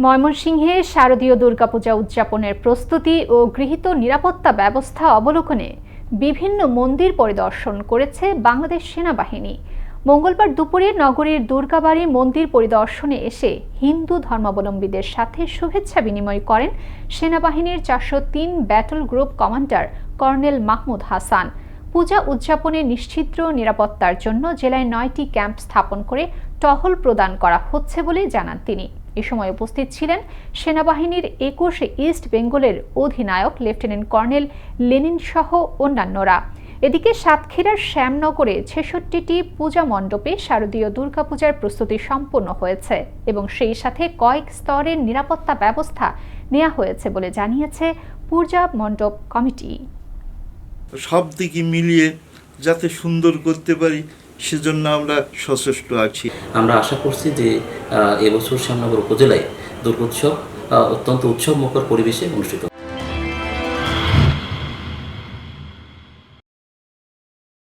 ময়মনসিংহে শারদীয় দুর্গাপূজা উদযাপনের প্রস্তুতি ও গৃহীত নিরাপত্তা ব্যবস্থা অবলোকনে বিভিন্ন মন্দির পরিদর্শন করেছে বাংলাদেশ সেনাবাহিনী। মঙ্গলবার দুপুরে নগরীর দুর্গাবাড়ি মন্দির পরিদর্শনে এসে হিন্দু ধর্মাবলম্বীদের সাথে শুভেচ্ছা বিনিময় করেন সেনাবাহিনীর চারশো তিন battle group commander colonel Mahmud Hasan. Puja উদযাপনে নিশ্চিদ্র নিরাপত্তার জন্য জেলায় নয়টি ক্যাম্প স্থাপন করে টহল প্রদান করা হচ্ছে বলে জানান তিনি। এ সময় উপস্থিত ছিলেন সেনাবাহিনীর একুশে ইস্ট বেঙ্গলের অধিনায়ক লেফটেন্যান্ট কর্নেল লেনিন সহ অন্যান্যরা। এদিকে সাতক্ষীরার শ্যামনগরে ছেষট্টিটি পূজা মণ্ডপে শারদীয় দুর্গাপূজার প্রস্তুতি সম্পন্ন হয়েছে এবং সেই সাথে কয়েক স্তরের নিরাপত্তা ব্যবস্থা নেওয়া হয়েছে বলে জানিয়েছে পূজা মণ্ডপ কমিটি। সব দিকে মিলিয়ে যাতে সুন্দর করতে পারি সেজন্য আমরা সচেষ্ট আছি। আমরা আশা করছি যে এবছর শ্যামনগর উপজেলায় দুর্গোৎসব অত্যন্ত উৎসবমুখর পরিবেশে অনুষ্ঠিত